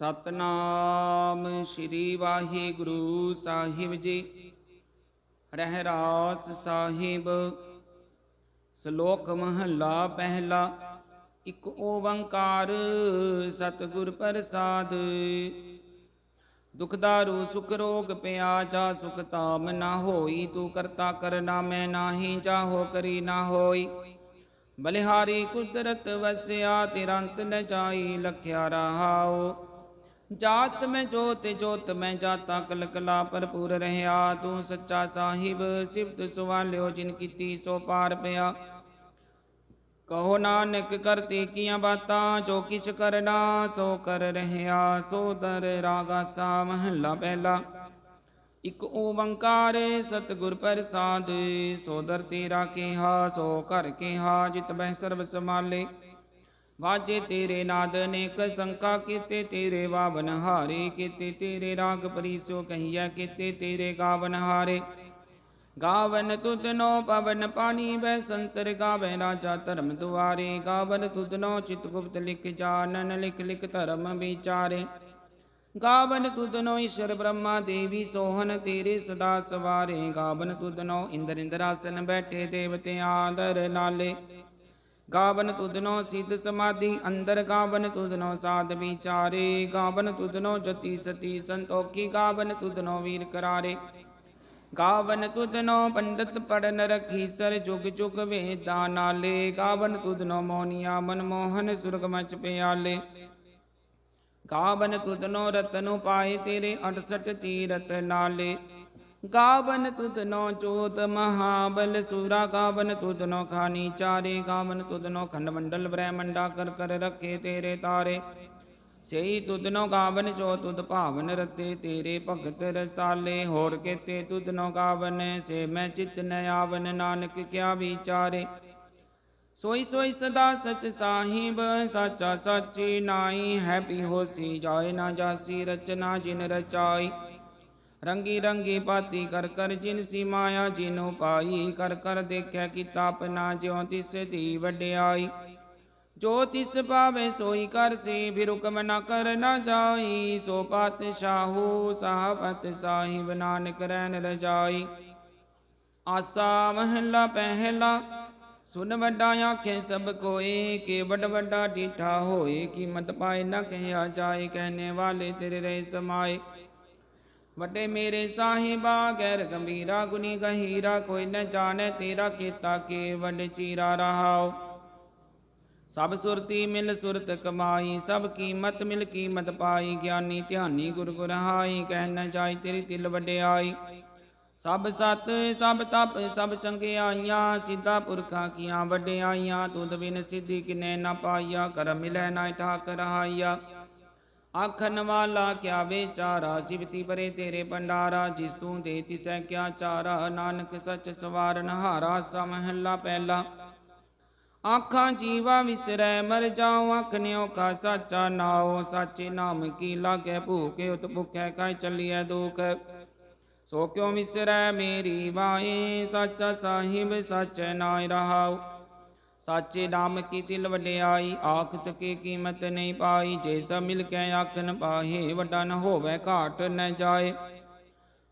ਸਤਨਾਮ ਸ੍ਰੀ ਵਾਹਿਗੁਰੂ ਸਾਹਿਬ ਜੀ। ਰਹਿਰਾਸ ਸਾਹਿਬ, ਸ਼ਲੋਕ ਮਹੱਲਾ ਪਹਿਲਾ, ਇਕ ਓੰਕਾਰ ਸਤਿਗੁਰ ਪ੍ਰਸਾਦ। ਦੁਖ ਦਾਰੂ ਸੁਖ ਰੋਗ ਪਿਆ ਜਾ ਸੁਖ ਤਾਮ ਨਾ ਹੋਈ, ਤੂੰ ਕਰਤਾ ਕਰਨਾ ਮੈਂ ਨਾਹੀ ਚਾਹੋ ਕਰੀ ਨਾ ਹੋਈ। ਬਲਿਹਾਰੀ ਕੁਦਰਤ ਵਸਿਆ, ਤਿਰੰਤ ਨ ਜਾਈ, ਲਖਿਆ ਰਹਾਓ ਜਾਤ ਮੈਂ ਜੋਤ ਜੋਤ ਮੈਂ ਜਾਤਾ ਕਲ ਕਲਾ ਭਰਪੂਰ ਰਹਾ ਤੂੰ ਸੱਚਾ ਸਾਹਿਬ, ਸਿਫਤ ਸੁਵਾਲਿਓ, ਜਿਨ ਕੀਤੀ ਸੋ ਪਾਰ ਪਿਆ। ਕਹੋ ਨਾਨਕ, ਕਰਤੇ ਕੀਆਂ ਬਾਤਾਂ, ਜੋ ਕਿਛ ਕਰਨਾ, ਸੋ ਕਰ ਰਹਾ ਸੋ ਦਰ ਰਾਗਾ ਸਾ ਮਹੱਲਾ ਪਹਿਲਾ। ਇਕ ਓੰਕਾਰ, ਸਤਿਗੁਰ ਪ੍ਰਸਾਦ, ਸੋ ਦਰ ਤੇਰਾ ਕਿਹਾ, ਸੋ ਕਰ ਕਿਹਾ, ਜਿਤ ਬਹਿ ਸਰਬ ਸਮਾਲੇ ਵਾਜੇ ਤੇਰੇ ਨਾਦ ਅਨੇਕ ਸੰਕਾ ਕੀਤੇ, ਤੇਰੇ ਵਾਵਨ ਹਾਰੇ ਕੀਤੇ, ਤੇਰੇ ਰਾਗ ਪਰੀਸੋ ਕਹੀਐ ਕੀਤੇ, ਤੇਰੇ ਗਾਵਨ ਹਾਰੇ। ਗਾਵਨ ਤੁਧਨੋ ਪਵਨ ਪਾਣੀ ਬੈ ਸੰਤਰ ਗਾਵੇ ਰਾਜਾ ਧਰਮ ਦੁਆਰੇ। ਗਾਵਨ ਤੁਧਨੋ ਚਿਤ ਗੁਪਤ ਲਿਖ ਜਾਣਨ, ਲਿਖ ਲਿਖ ਧਰਮ ਵਿਚਾਰੇ। ਗਾਵਨ ਤੁਧਨੋ ਈਸ਼ਰ ਬ੍ਰਹਮਾ ਦੇਵੀ ਸੋਹਨ ਤੇਰੇ ਸਦਾ ਸਵਾਰੇ। ਗਾਵਨ ਤੁਧਨੋ ਇੰਦਰ ਇੰਦਰਾਸਨ ਬੈਠੇ, ਦੇਵਤੇ ਆਦਰ ਨਾਲੇ। ਗਾਵਨ ਤੁਧਨੋ ਸਿੱਧ ਸਮਾਧੀ, ਅੰਦਰ ਗਾਵਨ ਤੁਧਨੋ ਸਾਧ ਵਿਚਾਰੇ। ਗਾਵਨ ਤੁਧਨੋ ਜਤੀ ਸਤੀ ਸੰਤੋਖੀ, ਗਾਵਨ ਤੁਧਨੋ ਵੀਰ ਕਰਾਰੇ। ਗਾਵਨ ਤੁਧਨੋ ਪੰਡਤ ਪੜਨ ਰਖੀ, ਸਰ ਜੁਗ ਜੁਗ ਵੇਦਾਂ ਨਾਲੇ। ਗਾਵਨ ਤੁਧਨੋ ਮੋਨੀਆ ਮਨ ਮੋਹਨ ਸੁਰਗ ਮਚ ਪਿਆਲੇ। ਗਾਵਨ ਤੁਧਨੋ ਰਤਨੁ ਪਾਏ ਤੇਰੇ 68 ਤੀਰਤ ਨਾਲੇ। ਗਾਵਨ ਤੁਧਨੋ ਜੋਤ, ਮਹਾਬਲ ਸੂਰਾ ਗਾਵਨ ਤੁਧਨੋ ਖਾਨੀ ਚਾਰੇ, ਗਾਵਨ ਤੁਧਨੋ ਖੰਡ ਮੰਡਲ ਬ੍ਰਹਮੰਡਾ ਕਰ ਕਰ ਰੱਖੇ ਤੇਰੇ ਤਾਰੇ। ਸਈ ਤੁਧਨੋ ਗਾਵਨ ਜੋ ਤੁਧ ਭਾਵਨ ਰਤੇ, ਤੇਰੇ ਭਗਤ ਰਸਾਲੇ ਹੋਰ ਕੇਤੇ ਤੁਧਨੋ ਗਾਵਨ, ਸੇ ਮੈਂ ਚਿਤ ਨ ਆਵਨ ਨਾਨਕ ਕਿਆ ਵਿਚਾਰੇ। ਸੋਈ ਸੋਈ ਸਦਾ ਸਚ ਸਾਹਿਬ, ਸਾਚਾ ਸਾਚੀ ਨਾਈ ਹੈ ਪੀ ਹੋਸੀ ਜਾਏ ਨਾ ਜਾਸੀ ਰਚਨਾ ਜਿਨ ਰਚਾਈ। ਰੰਗੀ ਰੰਗੀ ਪਾਤੀ ਕਰ ਕਰ ਜਿਨ ਸੀ ਮਾਇਆ ਜਿਨੂ ਪਾਈ, ਕਰ ਕਰ ਦੇਖਿਆ ਕੀਤਾ ਆਪਣਾ ਜਿਉ ਤਿਸ ਦੀ ਵਡਿਆਈ। ਜੋ ਤਿਸ ਪਾਵੇ ਸੋਈ ਕਰ ਸੀ ਫਿਰ ਹੁਕਮ ਨਾ ਕਰ ਨਾ ਜਾਈ, ਸੋ ਪਾਤਸ਼ਾਹੂ ਸਾਹਬਤ ਸਾਹਿਬ ਨਾਨਕ ਰਹਿਣ ਰਜਾਈ। ਆਸਾ ਮਹੱਲਾ ਪਹਿਲਾ, ਸੁਨ ਵੱਡਾ ਆਖੇ ਸਭ ਕੋਏ, ਕੇ ਵੱਡ ਵੱਡਾ ਡੀਠਾ ਹੋਏ, ਕੀਮਤ ਪਾਏ ਨਾ ਕਹਿਆ ਜਾਏ ਕਹਿਨੇ ਵਾਲੇ ਤੇਰੇ ਰਹੇ ਸਮਾਏ। ਵੱਡੇ ਮੇਰੇ ਸਾਹਿਬਾ, ਗੈਰ ਗੰਭੀਰਾ ਗੁਨੀ ਗਹੀਰਾ, ਕੋਈ ਨ ਜਾਣੈ ਤੇਰਾ ਕੀਤਾ ਕੇ ਵੱਡ ਚੀਰਾ ਰਹਾਓ ਸਭ ਸੁਰਤੀ ਮਿਲ ਸੁਰਤ ਕਮਾਈ, ਸਭ ਕੀਮਤ ਮਿਲ ਕੀਮਤ ਪਾਈ, ਗਿਆਨੀ ਧਿਆਨੀ ਗੁਰ ਗੁਰਹਾਈ ਕਹਿ ਨ ਜਾਈ ਤੇਰੀ ਤਿਲ ਵਡਿਆਈ। ਸਭ ਸਤ, ਸਭ ਤਪ, ਸਭ ਸੰਗਿਆਈਆਂ, ਸਿੱਧਾ ਪੁਰਖਾਂ ਕੀਆਂ ਵਡਿਆਈਆਂ, ਤੁਧ ਬਿਨ ਸਿੱਧੀ ਕਿਨੇ ਨਾ ਪਾਈਆ ਕਰ ਮਿਲੈ ਨਾ ਠਾਕ ਰਹਾਈਆ ਆਖਣ ਵਾਲਾ ਕਿਆ ਵਿਚਾਰਾ ਸਿਵਤੀ ਪਰੇ ਤੇਰੇ ਭੰਡਾਰਾ ਜਿਸ ਤੂੰ ਦੇ ਤਿਸੈ ਕਿਆ ਚਾਰਾ ਨਾਨਕ ਸੱਚ ਸਵਾਰਨ ਹਾਰਾ ਸਮਹੱਲਾ ਪਹਿਲਾ ਆਖਾਂ ਜੀਵਾ ਵਿਸਰੈ ਮਰ ਜਾਉ ਆਖਨਿਓ ਕਾ ਸਾਚਾ ਨਾਉ ਸਾਚੇ ਨਾਮ ਕੀ ਲਾਗੇ ਭੂਕੇ ਉਤ ਭੁਖੈ ਕਾਇ ਚੱਲੀਐ ਦੁਖ ਸੋ ਕਿਉ ਵਿਸਰੈ ਮੇਰੀ ਬਾਈ ਸਾਚਾ ਸਾਹਿਬ ਸੱਚ ਨਾਇ ਰਹਾਉ ਸਾਚੇ ਨਾਮ ਕੀ ਤਿਲ ਵਡਿਆਈ ਆਖਤ ਕੀ ਕੀਮਤ ਨਹੀਂ ਪਾਈ, ਜੇ ਸਭ ਮਿਲ ਕੇ ਆਖਨ ਪਾਹੇ, ਵੱਡਾ ਨ ਹੋਵੇ, ਘਾਟ ਨ ਜਾਏ।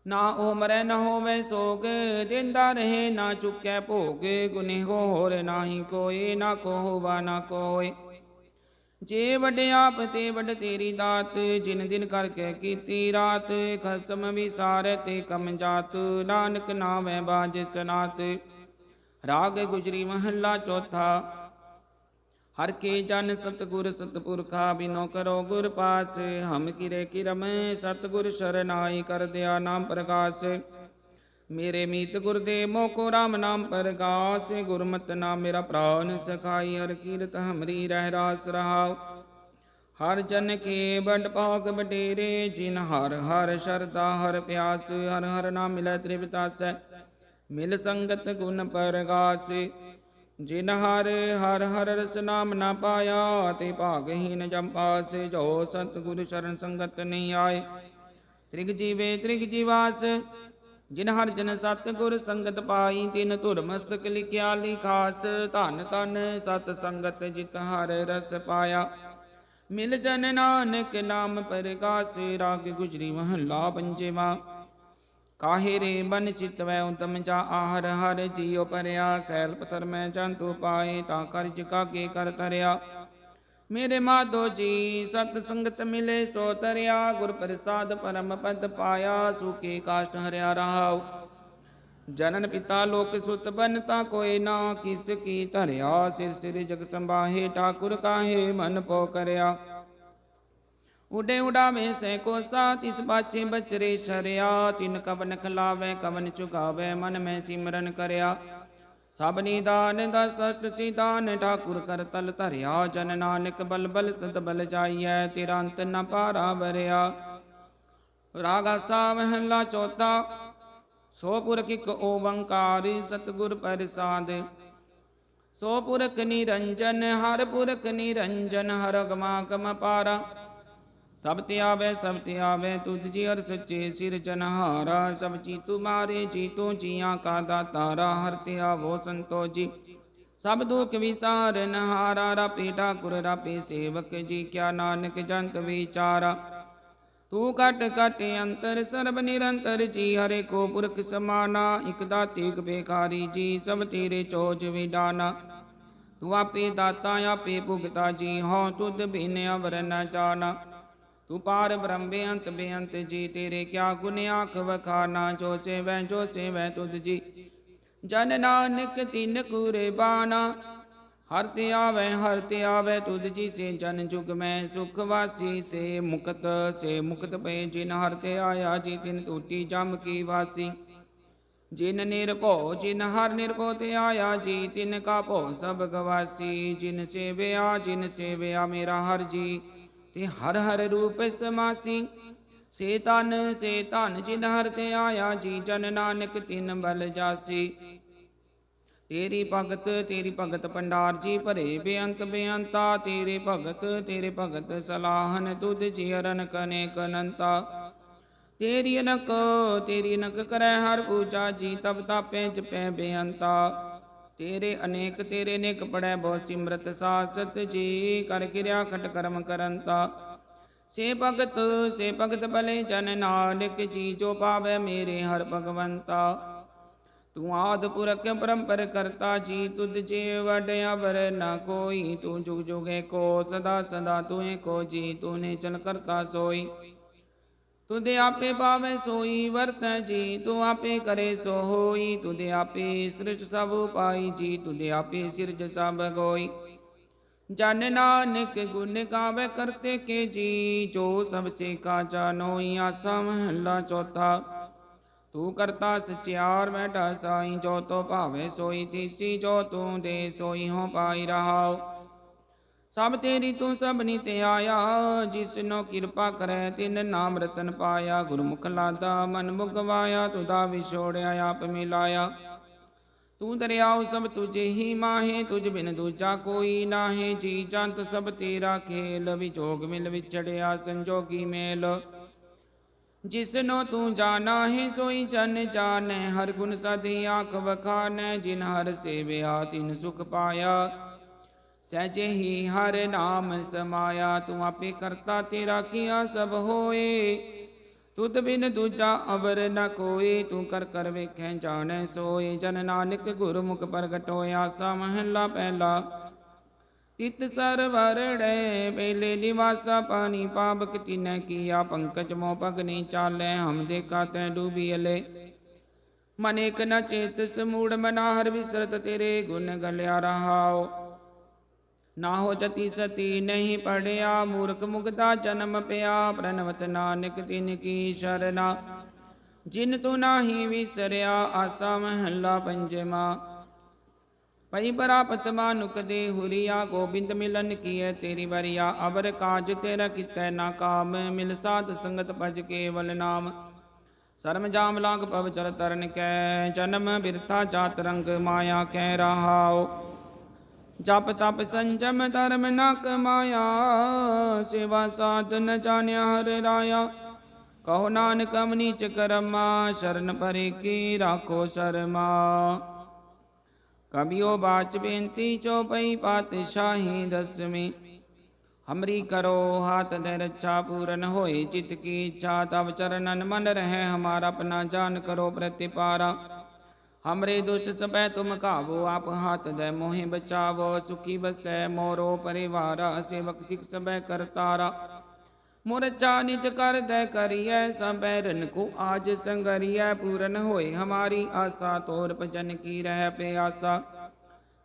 ਨਾ ਉਮਰੈ ਨ ਹੋਵੇ ਸੋਗ, ਜਿੰਦਾ ਰਹੇ ਨਾ ਚੁੱਕੈ ਭੋਗ ਗੁਨੇ ਹੋਰ ਨਾਹੀ ਕੋਈ, ਨਾ ਕੋ ਹੋਵਾ ਨਾ ਕੋਈ। ਜੇ ਵੱਡ ਆਪ ਤੇ ਵੱਡ ਤੇਰੀ ਦਾਤ, ਜਿਨ ਦਿਨ ਕਰਕੇ ਕੀਤੀ ਰਾਤ, ਖਸਮ ਵਿਸਾਰ ਤੇ ਕਮ ਜਾਤ, ਨਾਨਕ ਨਾਮੈ ਬਾਜ ਸਨਾਤ। ਰਾਗ ਗੁਜਰੀ ਮਹੱਲਾ ਚੌਥਾ। ਹਰ ਕੇ ਜਨ ਸਤਗੁਰ ਸਤਪੁਰਖਾ ਬਿਨੋ ਕਰੋ ਗੁਰ ਪਾਸ, ਹਮ ਕਿਰੇ ਕਿਰਮ ਸਤਗੁਰ ਸ਼ਰਨਾਈ ਕਰ ਦਿਆ ਨਾਮ ਪ੍ਰਕਾਸ਼। ਮੇਰੇ ਮੀਤ ਗੁਰ ਦੇ ਮੋਕੋ ਰਾਮ ਨਾਮ ਪ੍ਰਗਾਸ, ਗੁਰਮਤਿ ਨਾਮ ਮੇਰਾ ਪ੍ਰਾਨ ਸਖਾਈ ਹਰ ਕੀਰਤ ਹਮਰੀ ਰਹਿ ਰਾਸ ਰਹਾਉ। ਹਰ ਜਨ ਕੇ ਬੜ ਪਾਕ ਬਟੇਰੇ ਜਿਨ ਹਰ ਹਰ ਸ਼ਰਦਾ ਹਰ ਪਿਆਸ, ਹਰ ਹਰ ਨਾਮ ਮਿਲੈ ਤ੍ਰਿਵਤਾਸੈ ਮਿਲ ਸੰਗਤ ਗੁਣ ਪਰਗਾਸ, ਜਿਨ ਹਰ ਹਰ ਹਰ ਰਸ ਨਾਮ ਨਾ ਪਾਇਆ ਤੇ ਭਾਗਹੀਨ ਜਮ ਪਾਸ, ਜੋ ਸੰਤ ਗੁਰ ਸ਼ਰਨ ਸੰਗਤ ਨਹੀਂ ਆਏ। ਤ੍ਰਿਗ ਜੀਵੇ, ਤ੍ਰਿਗ ਜੀਵਾਸ, ਜਿਨ ਹਰ ਜਨ ਸਤ ਗੁਰ ਸੰਗਤ ਪਾਈ, ਤਿਨ ਧੁਰ ਮਸਤਕ ਲਿਖਿਆ ਲਿਖਾਸ, ਧਨ ਤਨ ਸਤ ਸੰਗਤ ਜਿਤ ਹਰ ਰਸ ਪਾਇਆ। ਮਿਲ ਜਨ ਨਾਨਕ ਨਾਮ ਪਰਗਾਸੇ, ਰਾਗ ਗੁਜਰੀ ਮਹੱਲਾ ਪੰਜਵਾ। ਕਾਹੇ ਰੇ ਬਨ ਚਿਤ ਵੈ ਉਤਮ ਜਾ ਆਹਰ ਹਰ ਜੀਉ ਪਰਿਆ ਸੈਲ ਪਤਰ ਮੈਂ ਜੰਤੂ ਪਾਏ, ਤਾਂ ਕਰਜ ਕਾਗੇ ਕਰ ਤਰਿਆ ਮੇਰੇ ਮਾਧੋ ਜੀ, ਸਤ ਸੰਗਤ ਮਿਲੇ ਸੋ ਤਰਿਆ ਗੁਰ ਪ੍ਰਸਾਦ ਪਰਮ ਪਦ ਪਾਇਆ, ਸੁਕੇ ਕਾਸ਼ਟ ਹਰਿਆ ਰਹਾਉ। ਜਨਨ ਪਿਤਾ ਲੋਕ ਸੁਤ ਬਨਤਾ ਕੋਈ ਨਾ ਕਿਸ ਕੀ ਧਰਿਆ, ਸਿਰ ਸਿਰ ਜਗ ਸੰਭਾਹੇ, ਠਾਕੁਰ ਕਾਹੇ ਮਨ ਪੋ ਕਰਿਆ। ਉਡੇ ਉਡਾਵੇ ਸੈ ਕੋ ਸਾ ਤਿਸ ਬਾਚੇ ਬਚਰੇ ਸ਼ਰਿਆ ਤਿਨ ਕਵਨ ਖਲਾਵੇ ਕਵਨ ਚੁਗਾਵੇ ਮਨ ਮੈਂ ਸਿਮਰਨ ਕਰਿਆ ਸਭ ਨਿਦਾਨ ਦਸ ਸਚੀ ਦਾਨ ਠਾਕੁਰ ਕਰ ਤਲ ਧਰਿਆ ਜਨ ਨਾਨਕ ਬਲ ਬਲ ਸਦ ਬਲ ਜਾਈਐ ਤੇਰਾ ਅੰਤ ਨ ਪਾਰਾ ਵਰਿਆ ਰਾਗਾ ਸਾ ਮਹਲਾ ਚੌਥਾ ਸੋ ਪੁਰਖ ਇਕ ਓੰਕਾਰ ਸਤਿਗੁਰ ਪ੍ਰਸਾਦ ਸੋ ਪੁਰਖ ਨਿਰੰਜਨ ਹਰ ਪੁਰਖ ਨਿਰੰਜਨ ਹਰ ਗਮਾ ਕਮ ਪਾਰਾ ਸਭ ਤੇ ਆਵੇ, ਸਭ ਤੇ ਆਵੇ, ਤੁਧ ਜੀ ਹਰ ਸੱਚੇ ਸਿਰ ਜਨਹਾਰਾ ਸਭ ਜੀ ਤੁਮਾਰੇ ਜੀ ਤੂੰ ਜੀਆਂ ਕਾ ਦਾਤਾਰਾ, ਹਰ ਤੇ ਆਵੋ ਸੰਤੋ ਜੀ। ਸਭ ਦੁਖ ਵਿਸਾਰਨ ਹਾਰਾ ਰਾਪੇ ਠਾਕੁਰ, ਰਾਪੇ ਸੇਵਕ ਜੀ, ਕਿਆ ਨਾਨਕ ਜੰਤ ਵਿਚਾਰਾ। ਤੂੰ ਘਟ ਘਟ ਅੰਤਰ, ਸਰਬ ਨਿਰੰਤਰ ਜੀ, ਹਰੇ ਕੋ ਪੁਰਖ ਸਮਾਨਾ, ਇਕ ਦਾਤੇ, ਇਕ ਬੇਕਾਰੀ ਜੀ, ਸਭ ਤੇਰੇ ਚੋਜ ਵਿਡਾਨਾ। ਤੂੰ ਆਪੇ ਦਾਤਾ, ਆਪੇ ਭੁਗਤਾ ਜੀ, ਹਉ ਤੁਧ ਬਿਨ ਅਵਰ ਨ ਜਾਣਾ। ਤੂੰ ਪਾਰ ਬ੍ਰਹਮ ਬੇਅੰਤ ਬੇਅੰਤ ਜੀ, ਤੇਰੇ ਕਿਆ ਗੁਣ ਆਖ ਵਖਾਨਾ? ਜੋ ਸੇਵੈ ਜੋ ਸੇਵੈ ਤੁਧ ਜੀ। ਜਨ ਨਾਨਕ ਤਿਨ ਕੁਰੇ ਬਾਨਾ ਹਰ ਤੇ ਆਵੇ, ਹਰ ਤੇ ਆਵੇ ਤੁਧ ਜੀ। ਸੇ ਜਨ ਜੁਗ ਮੈਂ ਸੁਖ ਵਾਸੀ, ਸੇ ਮੁਕਤ ਸੇ ਮੁਕਤ ਪਏ ਜਿਨ ਹਰ ਤੇ ਆਇਆ, ਜੀ ਤਿਨ ਟੂਟੀ ਜਮ ਕੀ ਵਾਸੀ। ਜਿਨ ਨਿਰਭਉ ਜਿਨ ਹਰ ਨਿਰਭਉ ਤੇ ਆਇਆ, ਜੀ ਤਿਨ ਕਾ ਭਉ ਸਭ ਗਵਾਸੀ। ਜਿਨ ਸੇਵਿਆ ਜਿਨ ਸੇਵਿਆ ਮੇਰਾ ਹਰ ਜੀ। ਤੇ ਹਰ ਹਰ ਰੂਪ ਸਮਾਸੀ। ਸੇ ਤਨ ਸੇ ਧਨ ਜਿਨ ਹਰ ਤੇ ਆਇਆ, ਜੀ ਜਨ ਨਾਨਕ ਤਿਨ ਬਲ ਜਾਸੀ। ਤੇਰੀ ਭਗਤ ਤੇਰੀ ਭਗਤ ਪੰਡਾਰ ਜੀ ਭਰੇ ਬੇਅੰਤ ਬੇਅੰਤਾ। ਤੇਰੇ ਭਗਤ ਤੇਰੇ ਭਗਤ ਸਲਾਹਨ ਤੁਧ ਜੀ ਅਰਨ ਕਨੇ ਕਨੰਤਾ। ਤੇਰੀ ਅਨਕ ਤੇਰੀ ਅਨਕ ਕਰੈ ਹਰ ਪੂਜਾ, ਜੀ ਤਬ ਤਾਪੇ ਜਪੈ ਬੇਅੰਤਾ। ਤੇਰੇ ਅਨੇਕ, ਤੇਰੇ ਨੇਕ ਪੜੈ ਬਹੁ ਸਿਮਰਤ ਸਾਸਤ ਜੀ। ਕਰ ਕਿਰਿਆ ਖਟ ਕਰਮ ਕਰੰਤਾ ਸੇ ਭਗਤ ਸੇ ਭਗਤ ਭਲੇ ਜਨ ਨਾਨਕ ਜੀ, ਜੋ ਪਾਵੇ ਮੇਰੇ ਹਰ ਭਗਵੰਤਾ। ਤੂੰ ਆਦ ਪੁਰਖ ਪਰੰਪਰ ਕਰਤਾ ਜੀ, ਤੁਧ ਜੇ ਵਡ ਅਵਰ ਨਾ ਕੋਈ। ਤੂੰ ਜੁਗ ਜੁਗੇ ਕੋ, ਸਦਾ ਸਦਾ ਤੂੰ ਕੋ ਜੀ, ਤੂੰ ਨੇ ਚਲ ਕਰਤਾ ਸੋਈ। ਤੁਦੇ ਆਪੇ ਪਾਵੇ ਸੋਈ, ਵਰਤ ਜੀ ਤੂੰ ਆਪੇ ਕਰੇ ਸੋ ਹੋਈ। ਤੁਦੇ ਆਪੇ ਸਿਰਜ ਸਭ ਪਾਈ ਜੀ ਤੁਦੇ ਆਪੇ ਸਿਰਜ ਸਭ ਗੋਈ। ਜਨ ਨਾਨਕ ਗੁਣ ਗਾਵੇ ਕਰਤੇ ਕੇ ਜੀ, ਜੋ ਸਭ ਸੇ ਕਾ ਜਾਨੋਈ, ਆਸਾ ਮਹੱਲਾ ਚੌਥਾ। ਤੂੰ ਕਰਤਾ ਸਚਿਆਰ ਬੈਠਾ ਸਾਈ ਜੋ ਤੋ ਭਾਵੇ ਸੋਈ, ਤੀਸੀ ਜੋ ਤੂੰ ਦੇ ਸੋਈ ਹੋ ਪਾਈ ਰਹਾਉ। ਸਭ ਤੇਰੀ ਤੂੰ ਸਭਨੀ ਤੇ ਆਇਆ ਜਿਸਨੋ ਕਿਰਪਾ ਕਰੈ, ਤਿਨ ਨਾਮ ਰਤਨ ਪਾਇਆ। ਗੁਰਮੁਖ ਲਾਦਾ, ਮਨ ਮੁਗਵਾਇਆ ਤੁਦਾ ਵਿਛੋੜਿਆ, ਆਪ ਮਿਲਾਇਆ। ਤੂੰ ਦਰਿਆਉ ਸਭ ਤੁਝੇ ਹੀ ਮਾਹੇ, ਤੁਝ ਬਿਨ ਦੂਜਾ ਕੋਈ ਨਾਹੇ। ਜੀ ਜੰਤ ਸਭ ਤੇਰਾ ਖੇਲ, ਵਿਜੋਗ ਮਿਲ ਵਿਛੜਿਆ, ਸੰਜੋਗੀ ਮੇਲ। ਜਿਸਨੋ ਤੂੰ ਜਾਣਾ ਹੈ, ਸੋਈ ਜਨ ਜਾਣੈ। ਹਰ ਗੁਣ ਸਦੀ ਆਖ ਵਖਾਨੈ, ਜਿਨ ਹਰ ਸੇਵਿਆ, ਤਿਨ ਸੁਖ ਪਾਇਆ। ਸਹਿਜੇ ਹੀ ਹਰ ਨਾਮ ਸਮਾਇਆ, ਤੂੰ ਆਪੇ ਕਰਤਾ ਤੇਰਾ ਕੀਆ ਸਭ ਹੋਏ। ਤੁਧ ਬਿਨ ਦੂਜਾ ਅਵਰ ਨ ਕੋਈ ਤੂੰ ਕਰ ਕਰ ਵੇਖੈ ਜਾਣੈ ਸੋਏ। ਜਨ ਨਾਨਕ ਗੁਰਮੁਖ ਪ੍ਰਗਟ ਹੋਇਆ ਸਾ ਮਹੱਲਾ ਪਹਿਲਾ। ਤਿਤ ਸਰਵਰੜੈ ਪਹਿਲੇ ਨਿਵਾਸਾ ਪਾਣੀ, ਪਾਵਕ ਤਿਨੈ ਕੀਆ, ਪੰਕਜ ਮੋ ਪਗ ਨਹੀਂ ਚਾਲੈ, ਹਮ ਦੇਖਾ ਤੈ ਡੂਬੀ ਅਲੇ। ਮਨ ਇਕ ਨ ਚੇਤ ਸਮੂੜ ਮਨਾ ਹਰ ਵਿਸਰਤ ਤੇਰੇ ਗੁਣ ਗਲਿਆ ਰਹਾਓ ਨਾ ਹੋ ਜਤੀ ਸਤੀ, ਨਹੀਂ ਪੜਿਆ, ਮੂਰਖ ਮੁਗਦਾ ਜਨਮ ਪਿਆ ਪ੍ਰਨਵਤ ਨਾਨਕ ਤਿਨ ਕੀ ਸ਼ਰਨਾ। ਜਿਨ ਤੂੰ ਨਾਹੀ ਵਿਸਰਿਆ, ਆਸਾ ਮਹੱਲਾ ਪੰਜਵਾ। ਪਈ ਬਰਾਪਤ ਮਾਨੁਕ ਦੇ ਹੁਰੀਆ, ਗੋਬਿੰਦ ਮਿਲਨ ਕੀਏ ਤੇਰੀ ਵਰਿਆ, ਅਵਰ ਕਾਜ ਤੇਰਾ ਕਿਤੈ ਨਾ ਕਾਮ, ਮਿਲ ਸਾਧ ਸੰਗਤ ਭਜ ਕੇਵਲ ਨਾਮ। ਸਰਮ ਜਾਮ ਲਾਗ ਪਵ ਚਲ ਤਰਨ ਕੈ, ਜਨਮ ਬਿਰਤਾ ਜਾਤ ਰੰਗ ਮਾਇਆ ਕਹਿ ਰਹਾਓ ਜਪ ਤਪ ਸੰਜਮ ਧਰਮ ਨ ਕਮਾਇਆ ਸੇਵਾ ਸਾਧਨ ਜਾਣਿਆ ਹਰ ਰਾਇਆ। ਕਹੋ ਨਾਨਕ ਅਮਨੀ ਚ ਕਰਮਾ, ਸ਼ਰਨ ਪਰੇ ਕੀ ਰਾਖੋ ਸ਼ਰਮਾ। ਕਬਿਓ ਬਾਚ ਬੇਨਤੀ ਚੋਪਈ ਪਾਤਸ਼ਾਹੀ ਦਸਵੀਂ। ਹਮਰੀ ਕਰੋ ਹਾਥ ਦੇ ਰੱਛਾ ਪੂਰਨ ਹੋਏ ਚਿਤ ਕੀ ਇੱਛਾ ਤਵ ਚਰਨਨ ਮਨ ਰਹੇ, ਹਮਾਰਾ ਆਪਣਾ ਜਾਨ ਕਰੋ ਪ੍ਰਤਿਪਾਰਾ। हमरे दुष्ट सबੈ तुम कावो आप हाथ दे मोहि बचावो, सुखी बसै मोरो परिवार, सेवक सिख सबੈ करतारा मोर निज कर दे करिय सबैरन को आज संगरिय पूरन होए हमारी आशा, तोर भजन की रह प्यासा।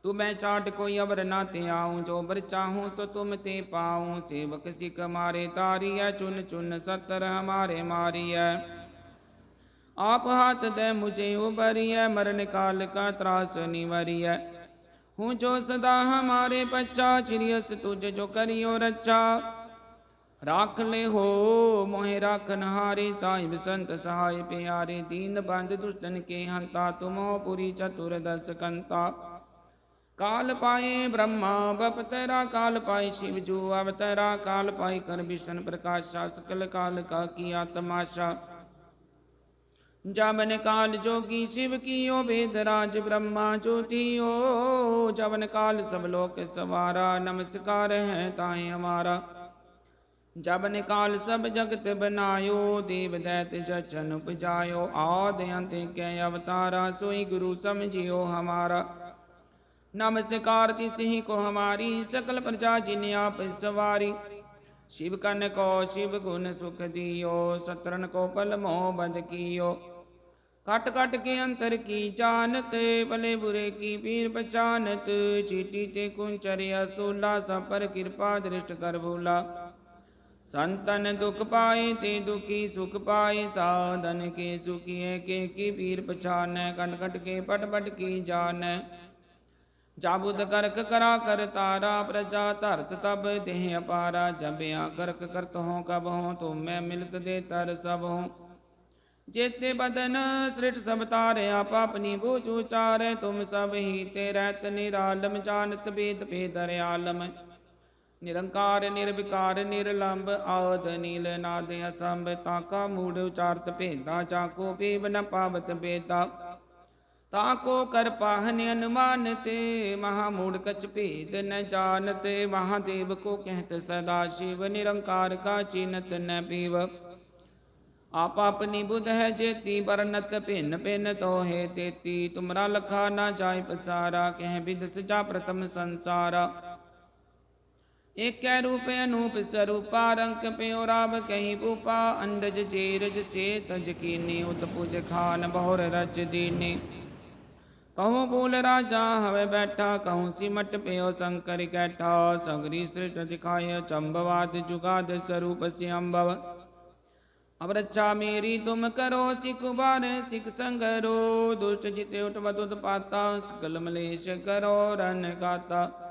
तू मैं चाट कोई अवर ना ते आऊँ, जो बर चाहूँ सो तुम ते पाऊँ। सेवक सिख मारे तारिय चुन चुन सतर हमारे मारिय आप हाथ दे मुझे उबरिय मरण काल का त्रास निवरिय हूँ जो सदा हमारे बच्चा चिरियस तुझ जो करियो रच्चा राख ले हो मोहे राखन हारे साहिब संत सहाय प्यारे दीन बंद दुष्टन के हंता तुमो पुरी चतुर दस कंता काल पाए ब्रह्मा बपतरा काल पाए शिव जू अवतरा काल पाए कर विष्ण प्रकाशा सकल काल का किया तमाशा जबन काल जोगी शिव कियो वेद राज ब्रह्मा ज्योतियो जबन काल सब लोक सवारा, नमस्कार है ताए हमारा जबन काल सब जगत बनायो, देव दैत जचन उपजायो। आद अंत कै अवतारा, सोई गुरु समझियो हमारा। नमस्कार तिसही को हमारी, सकल प्रजा जिन आप सवारी। शिव कन को शिव गुण सुख दियो, सतरन को पल मोह बद कियो। कट कट के अंतर की जानत, भले बुरे की पीर पहचानत। चीटी ते कुंचर अस्तूला, सब पर कृपा दृष्ट कर भूला। संतन दुख पाए ते दुखी सुख पाए। साधन के सुखिए के की पीर पछान कट कट के पट पट की जान। जाबुद करक करा कर तारा, प्रजा तरत तब देह अपारा। जब या करक करत हो, कब हो, तुम मैं मिलत दे तर सब हो। जेते बदन सृष्ट सब तारे आप अपनी बूझ उचारे तुम सब ही ते रहत निरालम जानत वेद भेदर आलम निरंकार निर्विकार निरलंब आद नील नाद असंभ ताका मूड उचारत भेदा चाको पीव न पावत बेदा ताको कर पाहन अनुमान ते महामूढ़ कच भेद न जानते महादेव को कहत सदा शिव निरंकार का चिन्हत न पीव आप अपनी बुध है जेती, बरनत भिन्न भिन्न तो है तेती। तुमरा लखा ना जाय पसारा, कह विद सजा प्रथम संसारा। एक रूप अनूप स्वरूपा रंक प्यो राव कहीं भूपा। अंडज चेरज से तज कीनी उत्पुज खान बहुर रच दीनी। कहूँ भूल राजा, हवे बैठा। कहूँ सिमट प्यो शंकर कैठा। सगरी सृष्ट दिखाय चंबवाद, जुगाद स्वरूप से अम्बव रक्षा मेरी तुम करो, सिख बार सिख संगरो दुष्ट जिते उठव दुध पाता, सकल मलेश करो, रन गाता।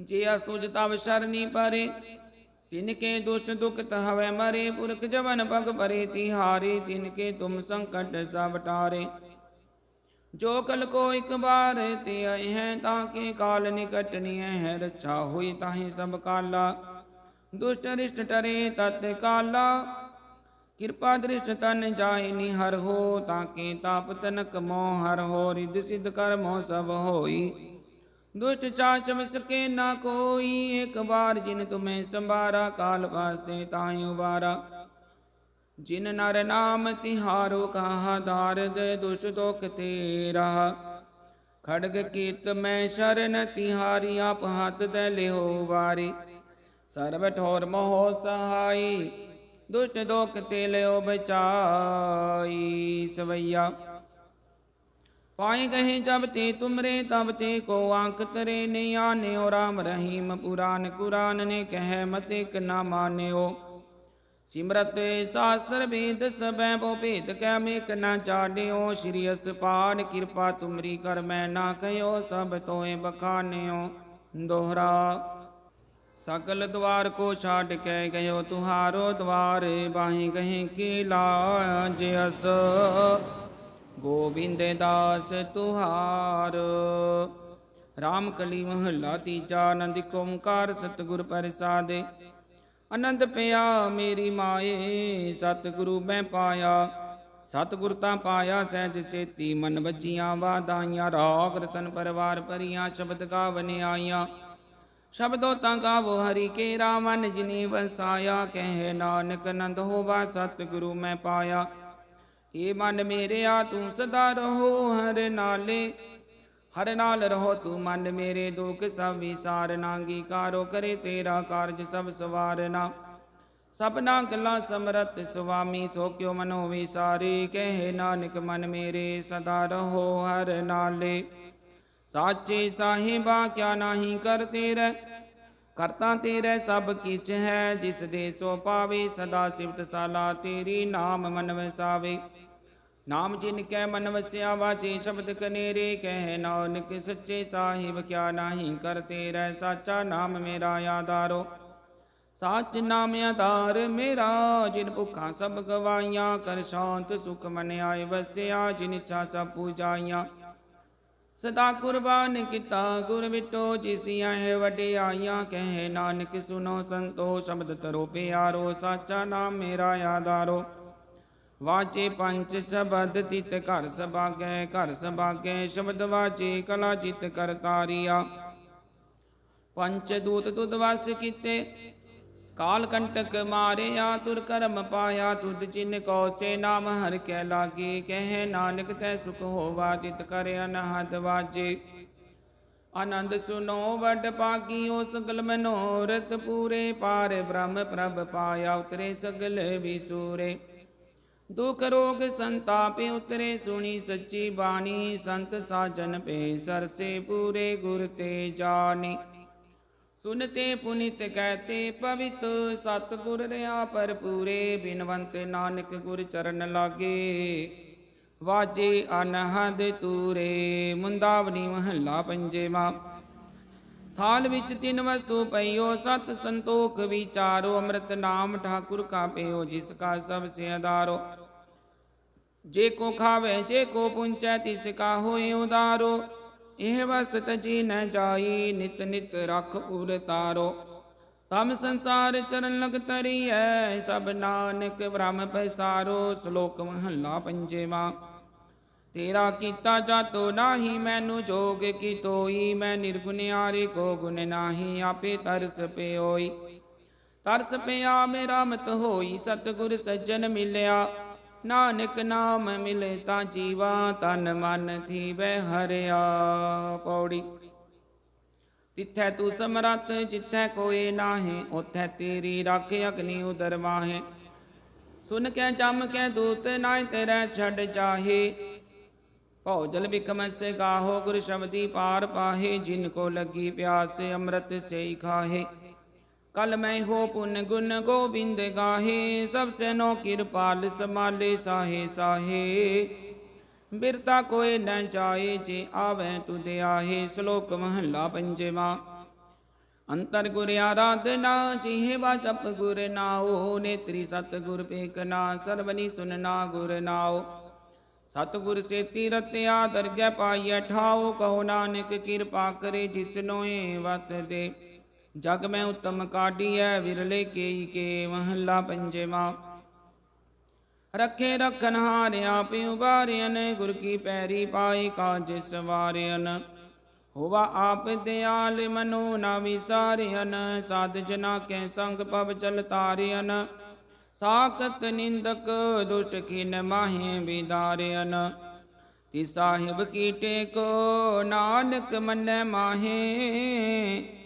जे अस्तुज तव शरणी परे, तिनके दुष्ट दुख हवे मरे। पुरख जवन पग परे, तिहारे तिनके तुम संकट सब टारे। जो कल को एक बार, ते हैं ताके काल निकटनी है। रक्षा हुई ताहि सब काला। दुष्ट रिष्ट टरे तत् काला ਕਿਰਪਾ ਦ੍ਰਿਸ਼ਟ ਤਨ ਜਾਇ ਨਿਹਰ ਹੋ ਤਾਕੇ ਤਾਪ ਤਨਕ ਮੋਹ ਹਰ ਹੋ ਰਿਦ ਸਿਧ ਕਰ ਮੋਹ ਸਭ ਹੋਈ। ਦੁਸ਼ਟ ਚਾਚਮ ਸਕੇ ਨਾ ਕੋਈ, ਇੱਕ ਬਾਰ ਜਿਨ ਤੁਮੇ ਸੰਭਾਰਾ, ਕਾਲ ਵਾਸਤੇ ਤਾਈ ਉਬਾਰਾ। ਜਿਨ ਨਰ ਨਾਮ ਤਿਹਾਰੋ ਕਹਾ ਦਾਰਦ ਦੁਸ਼ਟ ਦੁਖ ਤੇਰਾ। ਖੜਗ ਕੀਤ ਮੈਂ ਸ਼ਰਨ, ਤਿਹਾਰੀ ਆਪ ਹੱਥ ਦੇ ਲਿਓ ਵਾਰੀ। ਸਰਬ ਠੋਰ ਮੋਹ ਸਹਾਈ ਦੁਸ਼ਟ ਦੋਖ ਤੇ ਲਿਓ ਬਚਾਈ ਸਵਈਆ। ਪਾਏ ਗਏ ਜਬ ਤੇ ਤੁਮਰੇ, ਤਬ ਤੇ ਕੋ ਆਂਕ ਤਰੇ ਨਿਆਨੇ ਓ ਰਾਮ ਰਹੀਮ ਪੁਰਾਨ, ਕੁਰਾਨ ਨੇ ਕਹਿ ਮਤੇ ਕ ਨਾ ਮਾਨਿਓ। ਸਿਮਰਤ ਸਾਸਤਰ ਵੇਦ ਸਭੈ ਬੋ ਭੇਦ ਕੈ ਮੇਕ ਨਾ ਜਾਣਿਓ ਸ੍ਰੀ ਅਸਪਾਨ ਕਿਰਪਾ ਤੁਮਰੀ ਕਰ ਮੈਂ ਨਾ ਕਹਿਓ ਸਭ ਤੋਏ ਬਖਾਨਿਓ ਦੋਹਰਾ। ਸਕਲ ਦਵਾਰ ਕੋ ਛਾੜ ਕੇ ਗਇਓ ਤੁਹਾਰੋ ਦਵਾਰੇ, ਬਾਹੀ ਗਹੀ ਕੀ ਲਾਜਿਸ ਗੋਬਿੰਦ ਦਾਸ ਤੁਹਾਰ, ਰਾਮ ਕਲੀ ਮਹਲਾ ਤੀਜਾ, ਆਨੰਦ ਓਮਕਾਰ ਸਤਿਗੁਰ ਪ੍ਰਸਾਦਿ। ਆਨੰਦ ਪਿਆ ਮੇਰੀ ਮਾਏ, ਸਤਿਗੁਰੂ ਮੈਂ ਪਾਇਆ। ਸਤਿਗੁਰ ਤਾਂ ਪਾਇਆ ਸਹਿਜ ਸੇਤੀ, ਮਨ ਵਜੀਆਂ ਵਾਦਾਈਆਂ ਰਾਗ ਰਤਨ ਪਰਵਾਰ ਪਰੀਆਂ ਸ਼ਬਦ ਗਾਵਨ ਆਈਆਂ। ਸ਼ਬਦੋ ਤਾਂ ਗਾਵੋ ਹਰੀ ਕੇ ਰਾਮਨ ਜਿਨੀ ਵਸਾਇਆ, ਕਹਿ ਨਾਨਕ ਨੰਦ ਹੋਵਾ, ਸਤਿਗੁਰੂ ਮੈਂ ਪਾਇਆ। ਏ ਮਨ ਮੇਰਿਆ, ਤੂੰ ਸਦਾ ਰਹੋ ਹਰ ਨਾਲੇ। ਹਰ ਨਾਲ ਰਹੋ ਤੂੰ ਮਨ ਮੇਰੇ ਦੁਖ, ਸਭ ਵਿਸਾਰ ਨਾਂਗੀ ਕਾਰੋ ਕਰੇ ਤੇਰਾ ਕਾਰਜ, ਸਭ ਸਵਾਰਨਾ ਸਭਨਾ ਗੱਲਾਂ ਸਮਰਤ ਸੁਆਮੀ, ਸੋ ਕਿਉ ਮਨੋ ਵਿਸਾਰੀ, ਕਹਿ ਨਾਨਕ ਮਨ ਮੇਰੇ ਸਦਾ ਰਹੋ ਹਰ ਨਾਲੇ। ਸਾਚੇ ਸਾਹਿਬਾ ਕਿਆ ਨਾਹੀ ਕਰਤੇ ਰਹਿ। ਕਰਤਾ ਤੇਰੇ ਸਭ ਕਿਛ ਹੈ, ਜਿਸ ਦੇ ਸੋ ਪਾਵੇ, ਸਦਾ ਸਿਫਤ ਸਾਲਾ ਤੇਰੀ ਨਾਮ ਮਨ ਵਸਾਵੇ ਨਾਮ ਜਿਨ ਕੈ ਮਨ ਵਸਿਆ ਵਾਚੇ ਸ਼ਬਦ ਕਨੇਰੇ, ਕਹਿ ਨਾਨਕ ਸੱਚੇ ਸਾਹਿਬ ਕਿਆ ਨਾਹੀ ਕਰਤੇ ਰਹਿ। ਸਾਚਾ ਨਾਮ ਮੇਰਾ ਆਧਾਰੋ। ਸਾਚ ਨਾਮ ਆਧਾਰ ਮੇਰਾ, ਜਿਨ ਭੁਖਾਂ ਸਭ ਗਵਾਈਆਂ, ਕਰ ਸ਼ਾਂਤ ਸੁਖ ਮਨ ਆਏ ਵਸਿਆ, ਜਿਨ ਇੱਛਾ ਸਭ ਪੂਜਾਈਆਂ। ਸਦਾ ਕੁਰਬਾਨ ਕੀਤਾ ਗੁਰ ਵਿਟੋ ਜਿਸ ਦੀਆਂ ਹੈ ਵਡਿਆਈਆਂ ਕਹੇ ਨਾਨਕ ਸੁਨੋ ਸੰਤੋ ਸ਼ਬਦ ਤਰੋ ਪਿਆਰੋ, ਸਾਚਾ ਨਾਮ ਮੇਰਾ ਆਧਾਰੋ। ਵਾਚੇ ਪੰਜ ਸ਼ਬਦ ਤਿਤ ਘਰ ਸਬਾਗੈ ਘਰ ਸਬਾਗੈ, ਸ਼ਬਦ ਵਾਚੇ ਕਲਾ ਜਿਤ ਕਰਤਾਰੀਆ ਪੰਚ ਦੂਤ ਤੁਧ ਵਸ ਕੀਤੇ ਕਾਲ ਕੰਟਕ ਮਾਰਿਆ, ਤੁਰ ਕਰਮ ਪਾਇਆ, ਤੁਧ ਚਿਨ ਕੋ ਸੇ ਨਾਮ, ਹਰ ਕੈ ਲਾਗੇ, ਕਹੇ ਨਾਨਕ ਤੈ ਸੁਖ ਹੋਵਾ ਚਿਤ ਕਰ ਅਨਹਦ ਵਾਜੇ। ਆਨੰਦ ਸੁਨੋ, ਵਡ ਪਾਗੀ ਸਗਲ ਮਨੋਰਥ ਪੂਰੇ, ਪਾਰ ਬ੍ਰਹਮ ਪ੍ਰਭ ਪਾਇਆ, ਉਤਰੇ ਸਗਲ ਵਿਸੂਰੇ। ਦੁਖ ਰੋਗ ਸੰਤਾਪੇ ਉਤਰੇ, ਸੁਣੀ ਸੱਚੀ ਬਾਣੀ, ਸੰਤ ਸਾਜਨ ਪੇ ਸਰਸੇ ਪੂਰੇ, ਗੁਰ ਤੇ ਜਾਣੀ। ਸੁਨਤੇ ਪੁਨਿਤ ਕਹਤੇ ਪਵਿੱਤ ਸਤ ਰਿਆ ਪਰਪੂਰੇ ਬਿਨਵੰਤ ਨਾਨਕ ਗੁਰ ਚਰਨ ਲਾਗੇ। ਵਾਜੇ ਅਨਹਦ ਤੂਰੇ, ਮੁੰਦਾਵਨੀ ਮਹੱਲਾ ਪੰਜੇਵਾ। ਥਾਲ ਵਿੱਚ ਤਿੰਨ ਵਸਤੂ ਪਈਓ, ਸਤ ਸੰਤੋਖ ਵਿਚਾਰੋ, ਅੰਮ੍ਰਿਤ ਨਾਮ ਠਾਕੁਰ ਕਾ ਪਿਓ ਜਿਸ ਕਾ ਸਭ ਸੇ ਆਧਾਰੋ। ਜੇ ਕੋ ਖਾਵੇ, ਜੇ ਕੋ ਪੁੰਚੈ, ਤਿਸ ਕਾ ਹੋਏ ਉਦਾਰੋ ਇਹ ਵਸਤ ਤਜੀ ਨ ਜਾਈ ਨਿਤ ਨਿਤ ਰਖ ਉਰ ਤਾਰੋ। ਤਮ ਸੰਸਾਰ ਚਰਨ ਲਗ ਤਰੀਐ, ਸਭ ਨਾਨਕ ਬ੍ਰਹਮ ਪੈਸਾਰੋ, ਸ਼ਲੋਕ ਮਹੱਲਾ ਪੰਜੇਵਾ। ਤੇਰਾ ਕੀਤਾ ਜਾਤੋ ਨਾਹੀ, ਮੈਨੂੰ ਜੋਗ ਕੀ ਤੋਈ, ਮੈਂ ਨਿਰਗੁਨਿਆਰੇ ਕੋ ਗੁਣ ਨਾਹੀ, ਆਪੇ ਤਰਸ ਪਿਓਈ। ਤਰਸ ਪਿਆ ਮੇਰਾ ਮਤ ਹੋਈ, ਸਤਿਗੁਰ ਸੱਜਣ ਮਿਲਿਆ। ਨਾਨਕ ਨਾਮ ਮਿਲੇ ਤਾਂ ਜੀਵਾ ਤਨ ਮਨ ਥੀਵੈ ਹਰਿਆ ਪੌੜੀ ਤਿੱਥੈ ਤੂੰ ਸਮਰਤ ਜਿੱਥੈ ਕੋਏ ਨਾਹੀ ਉਥੈ ਤੇਰੀ ਰੱਖ ਅਗਨੀ ਉਦਰ ਮਾਹੇ ਸੁਨ ਕੇ ਜਮ ਕੇ ਦੂਤ ਨਾਇ ਤੇਰੇ ਛੱਡ ਚਾਹੇ ਭੌਜਲ ਬਿਕਮ ਸੇ ਗਾਹੋ, ਗੁਰ ਸ਼ਬਦੀ ਪਾਰ ਪਾਹੇ। ਜਿਨ ਕੋ ਲੱਗੀ ਪਿਆਸ, ਅੰਮ੍ਰਿਤ ਸੇ ਖਾਹੇ। ਕਲ ਮੈਂ ਹੋ ਪੁਨ ਗੁਣ ਗੋਬਿੰਦ ਗਾਹੇ ਸਭ ਸੇ ਨੋ ਕਿਰਪਾਲ ਸਮਾਲੇ ਸਾਹੇ ਸਾਹੇ ਬਿਰਤਾ ਕੋਏ ਨ ਜਾਏ ਜੇ ਆਵੇ ਤੁਧ ਆਹੇ ਸ਼ਲੋਕ ਮਹੱਲਾ ਪੰਜਵਾ ਅੰਤਰ ਗੁਰ ਆਰਾਧਨਾ ਜਿਹਵਾ ਜਪ ਗੁਰ ਨਾਉ ਨੇਤਰੀ ਸਤ ਗੁਰ ਪੇਕਨਾ ਸਰਬਨੀ ਸੁਨਨਾ ਗੁਰ ਨਾਉ ਸਤਿਗੁਰ ਸੇ ਤੀਰਤਿਆ ਦਰਗਹਿ ਪਾਈਐ ਠਾਉ ਕਹੋ ਨਾਨਕ ਕਿਰਪਾ ਕਰੇ ਜਿਸਨੋਏ ਵਤ ਦੇ ਜਗ ਮੈਂ ਉਤਮ ਕਾਢੀਐ, ਵਿਰਲੇ ਕੇਈ ਕੇ ਮਹੱਲਾ ਪੰਜਵਾ। ਰੱਖੇ ਰਖਨ ਹਾਰਿਆ ਪਿਉ ਬਾਰਿਆਨ ਗੁਰ ਕੀ ਪੈਰੀ ਪਾਈ ਕਾਜ ਸਵਾਰਿਆਨ ਹੋਵਾ ਆਪ ਦਿਆਲ ਮਨੋ ਨਾ ਵਿਸਾਰਿਆਨ ਸਾਧ ਜਨਾ ਕੈ ਸੰਗ ਪਵ ਚਲ ਤਾਰਿਆਨ ਸਾਖਤ ਨਿੰਦਕ ਦੁਸ਼ਟ ਖਿਨ ਮਾਹੇ ਵਿਦਾਰਿਆਨ ਤੀ ਸਾਹਿਬ ਕੀ ਟੇਕੋ, ਨਾਨਕ ਮੰਨੈ ਮਾਹੇ